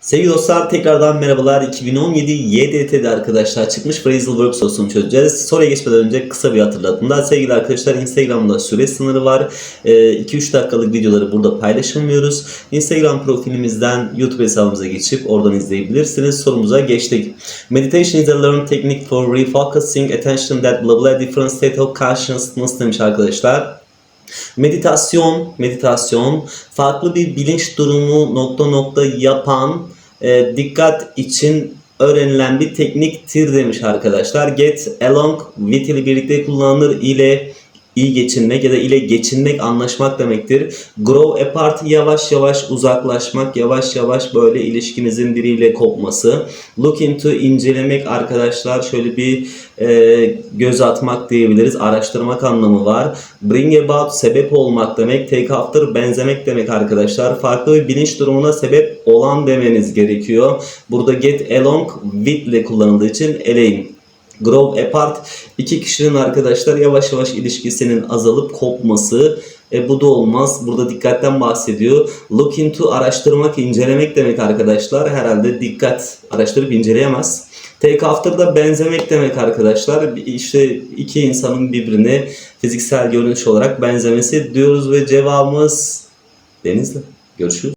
Sevgili dostlar tekrardan merhabalar. 2017 YDT'de arkadaşlar çıkmış Phrasal Verb sorusunu çözeceğiz. Soruya geçmeden önce kısa bir hatırlatma. Sevgili arkadaşlar Instagram'da süre sınırı var. 2-3 dakikalık videoları burada paylaşamıyoruz. Instagram profilimizden YouTube hesabımıza geçip oradan izleyebilirsiniz. Sorumuza geçtik. Meditation is a learned technique for refocusing attention that blah blah different state of consciousness demiş arkadaşlar. Meditasyon, meditasyon farklı bir bilinç durumu nokta nokta yapan e, dikkat için öğrenilen bir tekniktir demiş arkadaşlar. Get along with ile birlikte kullanılır ile iyi geçinmek ya da ile geçinmek anlaşmak demektir. Grow apart yavaş yavaş uzaklaşmak, yavaş yavaş böyle ilişkinizin biriyle kopması. Look into incelemek arkadaşlar şöyle bir e, göz atmak diyebiliriz. Araştırmak anlamı var. Bring about sebep olmak demek. Take after benzemek demek arkadaşlar. Farklı bir bilinç durumuna sebep olan demeniz gerekiyor. Burada get along with ile kullanıldığı için eleyin. Grow apart iki kişinin arkadaşlar yavaş yavaş ilişkisinin azalıp kopması. E, bu da olmaz. Burada dikkatten bahsediyor. Look into araştırmak, incelemek demek arkadaşlar. Herhalde dikkat araştırıp inceleyemez. Take after da benzemek demek arkadaşlar. İşte iki insanın birbirine fiziksel görünüş olarak benzemesi diyoruz ve cevabımız Denizli. Görüşürüz.